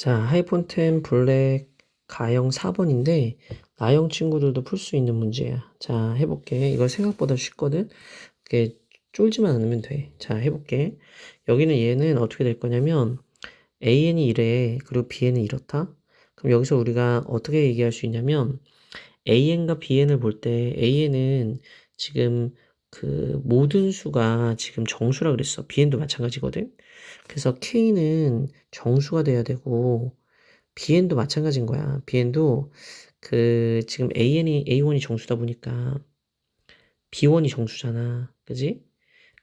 자, 하이폰템 블랙 가형 4번인데 나형 친구들도 풀 수 있는 문제야. 자, 해볼게. 이거 생각보다 쉽거든. 이게 쫄지만 않으면 돼. 자, 해볼게. 여기는 얘는 어떻게 될 거냐면 AN이 이래. 그리고 BN은 이렇다. 그럼 여기서 우리가 어떻게 얘기할 수 있냐면 AN과 BN을 볼 때 AN은 지금 그 모든 수가 지금 정수라 그랬어. BN도 마찬가지거든. 그래서 K는 정수가 돼야 되고 BN도 마찬가지인 거야. BN도 그 지금 AN이 A1이 정수다 보니까 B1이 정수잖아. 그지?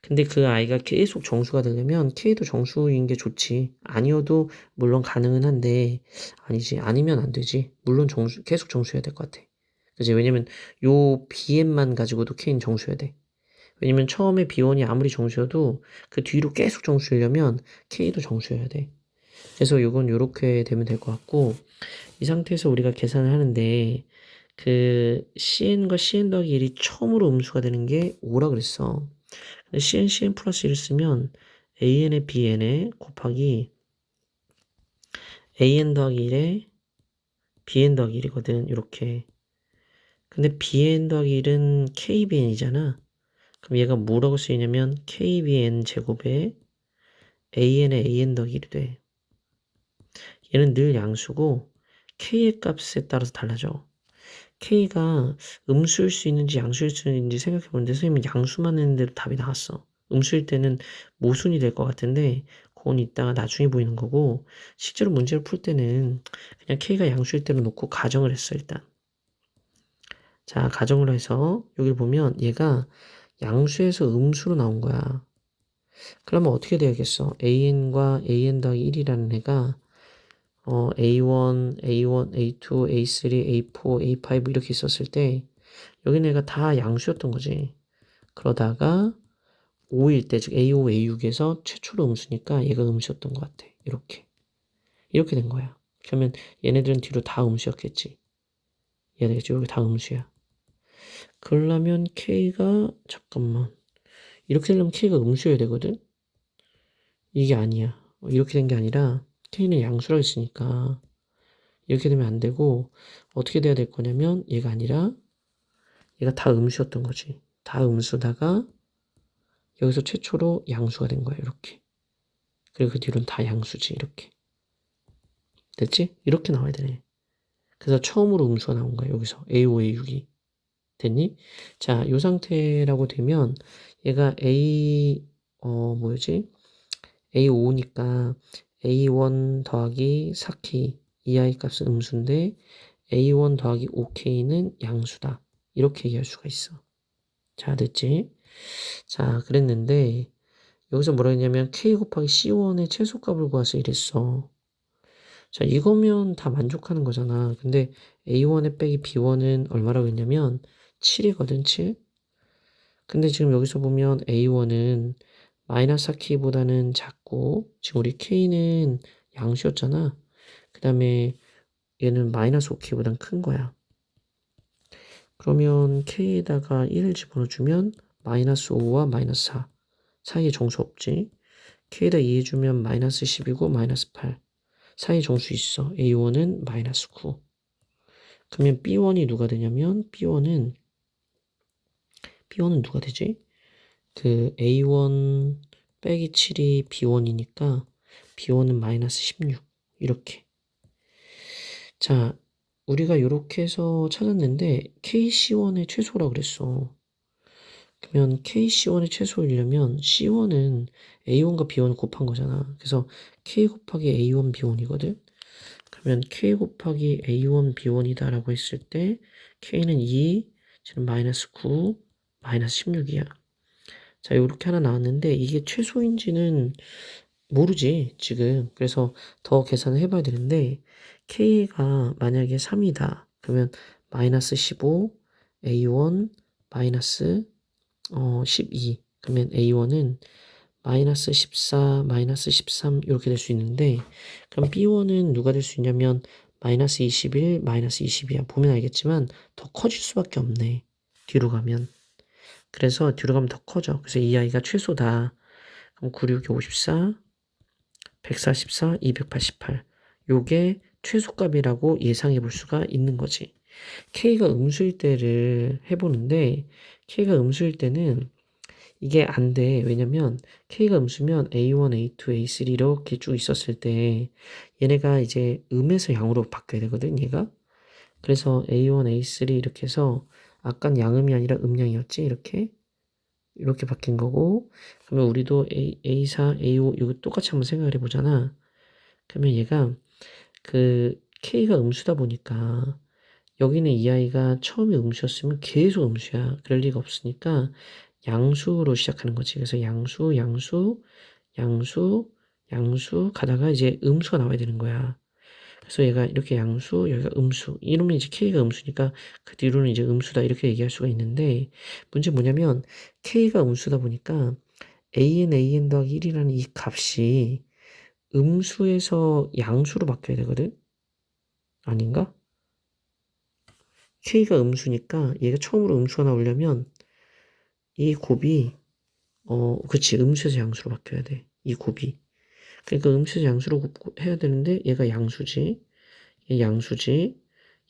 근데 그 아이가 계속 정수가 되려면 K도 정수인 게 좋지. 아니어도 물론 가능은 한데 아니지. 아니면 안 되지. 물론 정수 계속 정수해야 될 것 같아. 그지? 왜냐면 요 BN만 가지고도 K는 정수해야 돼. 왜냐면 처음에 B1이 아무리 정수여도 그 뒤로 계속 정수려면 K도 정수여야 돼. 그래서 요건 요렇게 되면 될 것 같고 이 상태에서 우리가 계산을 하는데 그 CN과 CN 더하기 1이 처음으로 음수가 되는 게 5라 그랬어. 근데 CN, CN 플러스 1을 쓰면 AN의 BN에 곱하기 AN 더하기 1에 BN 더하기 1이거든. 이렇게. 근데 BN 더하기 1은 KBN이잖아. 그럼 얘가 뭐라고 쓰이냐면 KBN 제곱에 AN의 AN 더하기 1이 돼. 얘는 늘 양수고 K의 값에 따라서 달라져. K가 음수일 수 있는지 양수일 수 있는지 생각해 보는데 선생님은 양수만 했는데도 답이 나왔어. 음수일 때는 모순이 될 것 같은데 그건 이따가 나중에 보이는 거고 실제로 문제를 풀 때는 그냥 K가 양수일 때로 놓고 가정을 했어 일단. 자 가정을 해서 여기 보면 얘가 양수에서 음수로 나온 거야. 그러면 어떻게 돼야겠어? AN과 AN 더하기 1이라는 애가 어, A1, A1, A2, A3, A4, A5 이렇게 있었을 때 여기 내가 다 양수였던 거지. 그러다가 5일 때, 즉 A5, A6에서 최초로 음수니까 얘가 음수였던 것 같아. 이렇게. 이렇게 된 거야. 그러면 얘네들은 뒤로 다 음수였겠지. 얘네겠지. 여기 다 음수야. 그러려면 K가, 잠깐만. 이렇게 되려면 K가 음수여야 되거든? 이게 아니야. 이렇게 된 게 아니라 K는 양수라고 했으니까 이렇게 되면 안 되고 어떻게 돼야 될 거냐면 얘가 아니라 얘가 다 음수였던 거지. 다 음수다가 여기서 최초로 양수가 된 거야. 이렇게. 그리고 그 뒤로는 다 양수지. 이렇게. 됐지? 이렇게 나와야 되네. 그래서 처음으로 음수가 나온 거야. 여기서 A5, A6이. 됐니? 자, 이 상태라고 되면 얘가 A 어 뭐지? A5니까 A1 더하기 4K 이 아이 값은 음수인데 A1 더하기 5K는 양수다. 이렇게 얘기할 수가 있어. 자, 됐지? 자, 그랬는데 여기서 뭐라 했냐면 K 곱하기 C1의 최소값을 구하서 이랬어. 자, 이거면 다 만족하는 거잖아. 근데 A1에 빼기 B1은 얼마라고 했냐면 7이거든, 7. 근데 지금 여기서 보면 A1은 마이너스 4K보다는 작고 지금 우리 K는 양수였잖아. 그 다음에 얘는 마이너스 5K보다는 큰 거야. 그러면 K에다가 1을 집어넣어주면 마이너스 5와 마이너스 4 사이에 정수 없지. K에다 2 해주면 마이너스 10이고 마이너스 8 사이에 정수 있어. A1은 마이너스 9 그러면 B1이 누가 되냐면 B1은 B1은 누가 되지? 그 A1 빼기 7이 B1이니까 B1은 마이너스 16 이렇게. 자 우리가 이렇게 해서 찾았는데 KC1의 최소라 그랬어. 그러면 KC1의 최소이려면 C1은 A1과 B1을 곱한 거잖아. 그래서 K 곱하기 A1 B1이거든. 그러면 K 곱하기 A1 B1이다 라고 했을 때 K는 2 지금 마이너스 9 마이너스 16이야 자, 이렇게 하나 나왔는데 이게 최소인지는 모르지, 지금. 그래서 더 계산을 해봐야 되는데 K가 만약에 3이다. 그러면 마이너스 15, A1, 마이너스 어, 12. 그러면 A1은 마이너스 14, 마이너스 13 이렇게 될 수 있는데 그럼 B1은 누가 될 수 있냐면 마이너스 21, 마이너스 20이야. 보면 알겠지만 더 커질 수밖에 없네. 뒤로 가면. 그래서 뒤로 가면 더 커져. 그래서 이 아이가 최소다. 그럼 9, 6, 54, 144, 288. 요게 최소값이라고 예상해 볼 수가 있는 거지. K가 음수일 때를 해보는데 K가 음수일 때는 이게 안 돼. 왜냐면 K가 음수면 A1, A2, A3 이렇게 쭉 있었을 때 얘네가 이제 음에서 양으로 바뀌어야 되거든, 얘가. 그래서 A1, A3 이렇게 해서 아깐 양음이 아니라 음양이었지, 이렇게. 이렇게 바뀐 거고 그러면 우리도 A, A4, A5 이거 똑같이 한번 생각을 해보잖아. 그러면 얘가 그 K가 음수다 보니까 여기는 이 아이가 처음에 음수였으면 계속 음수야. 그럴 리가 없으니까 양수로 시작하는 거지. 그래서 양수, 양수, 양수, 양수 가다가 이제 음수가 나와야 되는 거야. 그래서 얘가 이렇게 양수, 여기가 음수. 이러면 이제 K가 음수니까 그 뒤로는 이제 음수다 이렇게 얘기할 수가 있는데 문제 뭐냐면 K가 음수다 보니까 AN, AN 더하기 1이라는 이 값이 음수에서 양수로 바뀌어야 되거든? 아닌가? K가 음수니까 얘가 처음으로 음수가 나오려면 이 곱이 어 그치 음수에서 양수로 바뀌어야 돼. 이 곱이. 그러니까 음수에서 양수로 곱- 해야 되는데 얘가 양수지. 얘 양수지.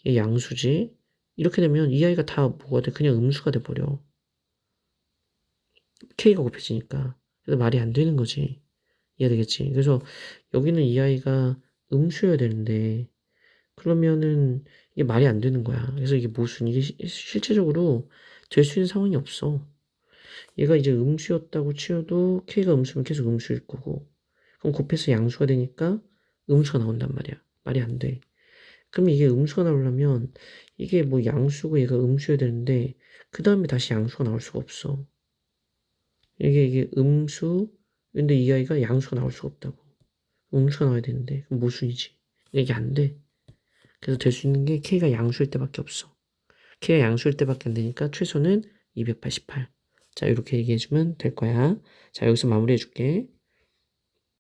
얘 양수지. 이렇게 되면 이 아이가 다 뭐가 돼? 그냥 음수가 돼 버려. K가 곱해지니까. 그래서 말이 안 되는 거지. 이해되겠지? 그래서 여기는 이 아이가 음수여야 되는데 그러면은 이게 말이 안 되는 거야. 그래서 이게 모순 이게 시- 실제적으로 될 수 있는 상황이 없어. 얘가 이제 음수였다고 치어도 K가 음수면 계속 음수일 거고 그럼 곱해서 양수가 되니까 음수가 나온단 말이야. 말이 안 돼. 그럼 이게 음수가 나오려면 이게 뭐 양수고 얘가 음수여야 되는데 그 다음에 다시 양수가 나올 수가 없어. 이게 이게 음수 근데 이 아이가 양수가 나올 수가 없다고. 음수가 나와야 되는데 그럼 모순이지. 이게 안 돼. 그래서 될 수 있는 게 K가 양수일 때밖에 없어. K가 양수일 때밖에 안 되니까 최소는 288. 자, 이렇게 얘기해주면 될 거야. 자, 여기서 마무리해줄게.